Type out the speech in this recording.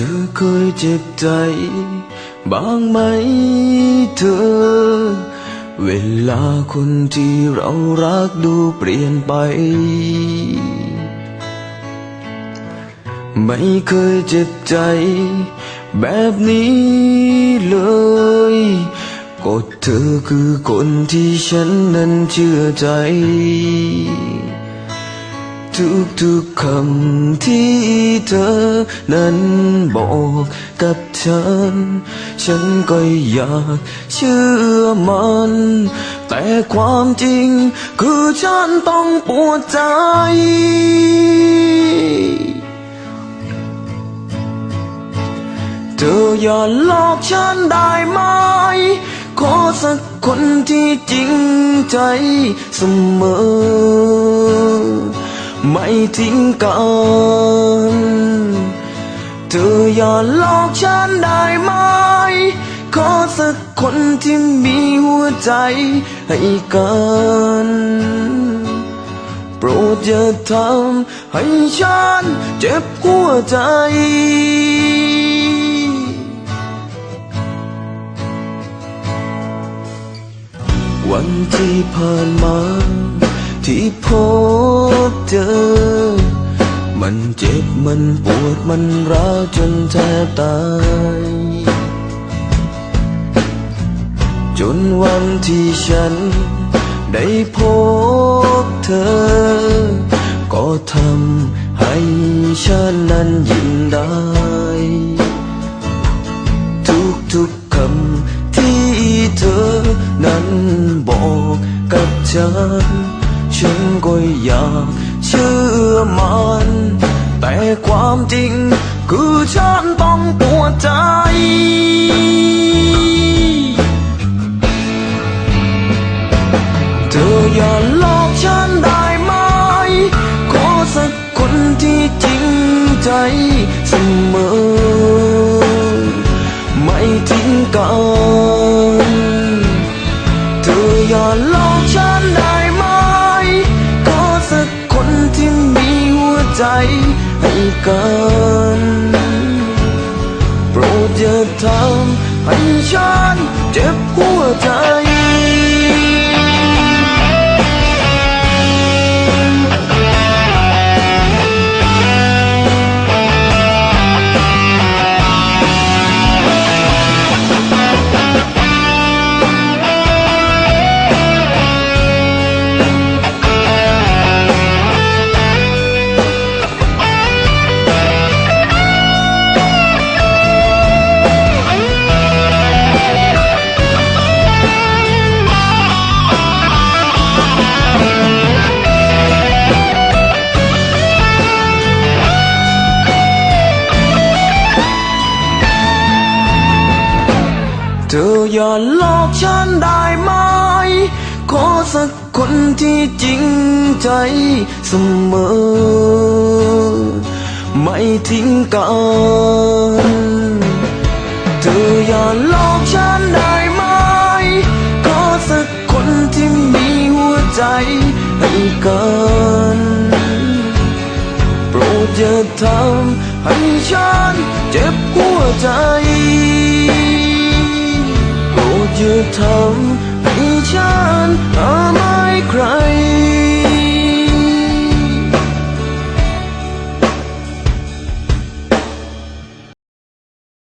ธอเคยเจ็บใจ บ้างไหมเธอ เวลาคนที่เรารักดูเปลี่ยนไป ไม่เคยเจ็บใจ แบบนี้เลยก็เธอคือคนที่ฉันนั้นเชื่อใจ ทุกๆคำที่เธอนั้นบอกกับฉัน ฉันก็อยากเชื่อมัน แต่ความจริงคือฉันต้องปวดใจเธออย่าหลอกฉันได้ไหม ขอสักคนที่จริงใจเสมอ ไม่ทิ้งกันเธออย่าหลอกฉันได้ไหม ขอสักคนที่มีหัวใจให้กันโปรดอย่าทำให้ฉันเจ็บหัวใจวันที่ผ่านมา ที่พบเจอ มันเจ็บมันปวดมันร้าวจนแทบตาย จนวันที่ฉันได้พบเธอ ก็ทำให้ฉันนั้นยิ้มได้ ทุกๆคำที่เธอนั้นบอกกับฉัน ฉันก็อยากเชื่อมัน แต่ความจริงคือฉันต้องปวดใจเธออย่าหลอกฉันได้ไหม ขอสักคนที่จริงใจเสมอ ไม่ทิ้งกัน ใจให้กันโปรดอย่าทำให้ฉันเจ็บหัวใจ อย่าหลอกฉันได้ไหม ขอสักคนที่จริงใจเสมอ ไม่ทิ้งกัน เธออย่าหลอกฉันได้ไหม ขอสักคนที่มีหัวใจให้กันโปรดอย่าทำให้ฉันเจ็บหัวใจ Thấm